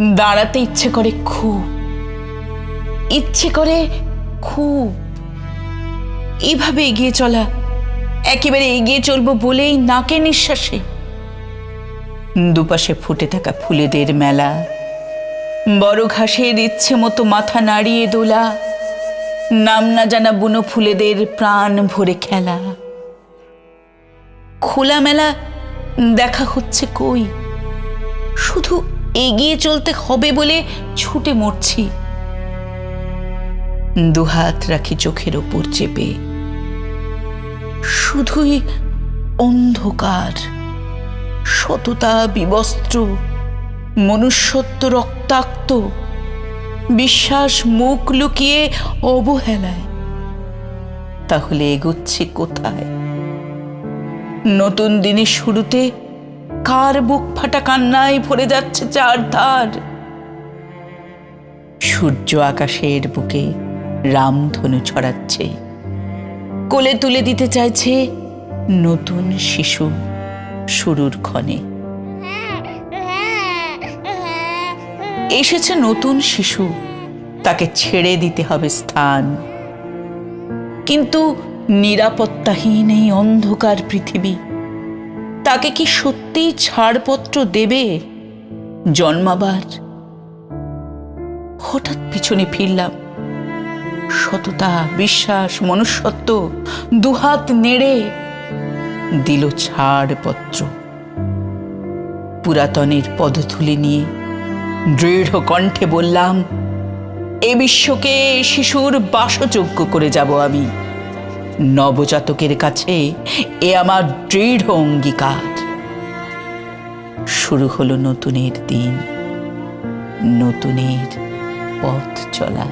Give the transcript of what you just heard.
দাঁড়াতে ইচ্ছে করে খুব ইচ্ছে করে খুব এইভাবে এগিয়ে চলা, একেবারে এগিয়ে চলবো বলেই নাকে নিঃশ্বাসে। দুপাশে ফুটে থাকা ফুলেদের মেলা, বড় ঘাসের ইচ্ছে মতো মাথা নাড়িয়ে দোলা, নাম না জানা বুনো ফুলেদের প্রাণ ভরে খেলা। খোলামেলা দেখা হচ্ছে কই? শুধু এগিয়ে চলতে হবে বলে ছুটে মরছি। দুহাত রাখি চোখের ওপর চেপে। শুধুই অন্ধকার, সততা বিবস্ত্র, মনুষ্যত্ব রক্তাক্ত, বিশ্বাস মুখ লুকিয়ে অবহেলায়। তাহলে এগোচ্ছে কোথায়? নতুন দিনের শুরুতে কার বুক ফাটা কান্নায় ভরে যাচ্ছে চারধার? সূর্য আকাশের বুকে রামধনু ছড়াচ্ছে। কোলে তুলে দিতে চাইছে নতুন শিশু শুরুর ক্ষণে। এসেছে নতুন শিশু, তাকে ছেড়ে দিতে হবে স্থান। কিন্তু নিরাপত্তাহীন এই অন্ধকার পৃথিবী তাকে কি সত্যি ছাড়পত্র দেবে? জন্মাবার। হঠাৎ পিছনে ফিরলাম। সততা, বিশ্বাস, মনুষ্যত্ব দুহাত নেড়ে দিল ছাড়পত্র। পুরাতনের পদধূলি নিয়ে দৃঢ় কণ্ঠে বললাম, এ বিশ্বকে শিশুর বাসযোগ্য করে যাব আমি। নবজাতকের কাছে এ আমার দৃঢ় অঙ্গীকার। শুরু হলো নতুনের দিন নতুনের পথ চলা।